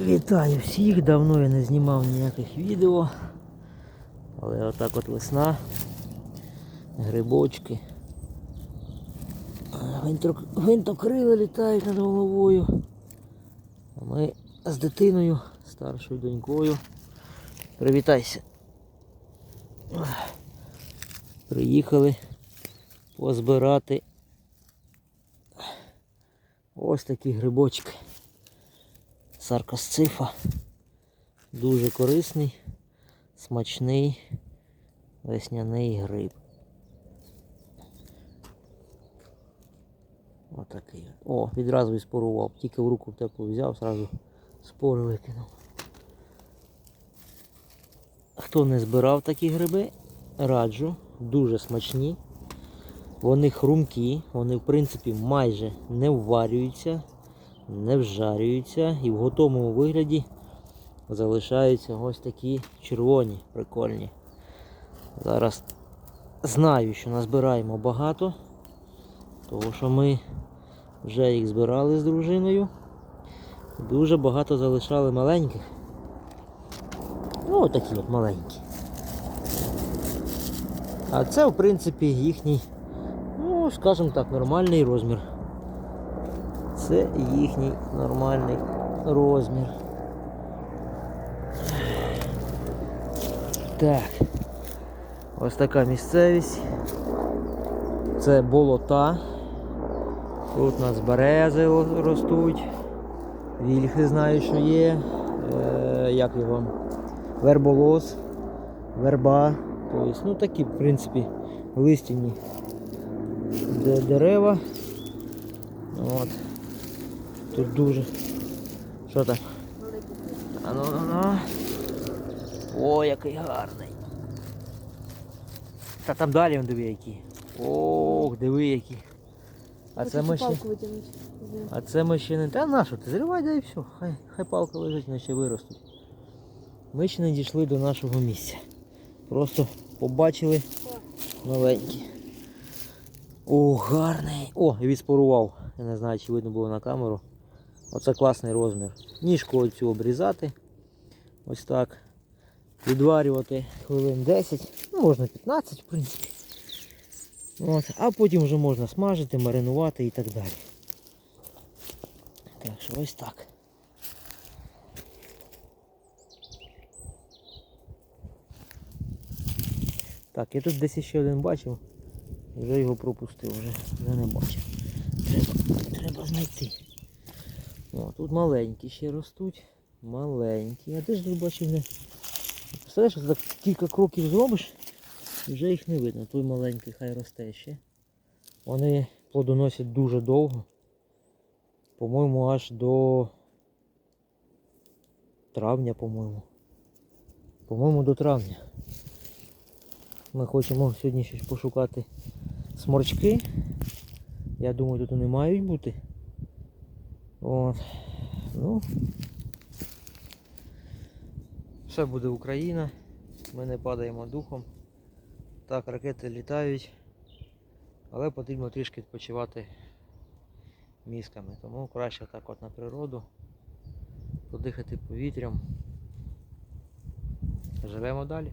Вітаю всіх, давно я не знімав ніяких відео. Але отак от весна. Грибочки. Гвинток- Гвинтокрили літають над головою. А ми з дитиною, старшою донькою. Привітайся. Приїхали позбирати ось такі грибочки. Саркосцифа. Дуже корисний, смачний весняний гриб. Отакий. О, відразу і спорував. Тільки в руку теплу взяв, зразу спори викинув. Хто не збирав такі гриби, раджу. Дуже смачні. Вони хрумкі, вони в принципі майже не вварюються, не вжарюються і в готовому вигляді залишаються ось такі червоні, прикольні. Зараз знаю, що назбираємо багато, тому що ми вже їх збирали з дружиною. Дуже багато залишали маленьких. Ну, такі от маленькі. А це, в принципі, їхній, ну, скажімо так, нормальний розмір. Це їхній нормальний розмір. Так. Ось така місцевість. Це болота. Тут у нас берези ростуть. Вільхи знаю, що є. Е, як його? Верболоз, верба. Тобто, ну такі, в принципі, листяні дерева. От. Тут дуже. Що там? А ну ну ну. О, який гарний. Та там далі он диви які. Ох, диви які. А це ми ще. А це ми ще не. Та на що ти зривай, да і все. Хай, хай палка лежить, вони ще виростуть. Ми ще не дійшли до нашого місця. Просто побачили новенькі. О, гарний. О, і відспорував. Я не знаю, чи видно було на камеру. Оце класний розмір. Ніжку оцю обрізати. Ось так. Відварювати хвилин 10, ну можна 15 в принципі. От. А потім вже можна смажити, маринувати і так далі. Так що ось так. Так, я тут десь ще один бачив, вже його пропустив, вже, вже не бачив. Треба, треба знайти. О, тут маленькі ще ростуть. Маленькі. А де ж тут бачив не. Представляєш, що так кілька кроків зробиш, вже їх не видно. Той маленький хай росте ще. Вони плодоносять дуже довго. По-моєму, аж до травня, по-моєму. По-моєму, до травня. Ми хочемо сьогодні щось пошукати сморчки. Я думаю, тут вони мають бути. От. Ну. Все буде Україна. Ми не падаємо духом. Так, ракети літають. Але потрібно трішки відпочивати мізками. Тому краще так от на природу. Подихати повітрям. Живемо далі.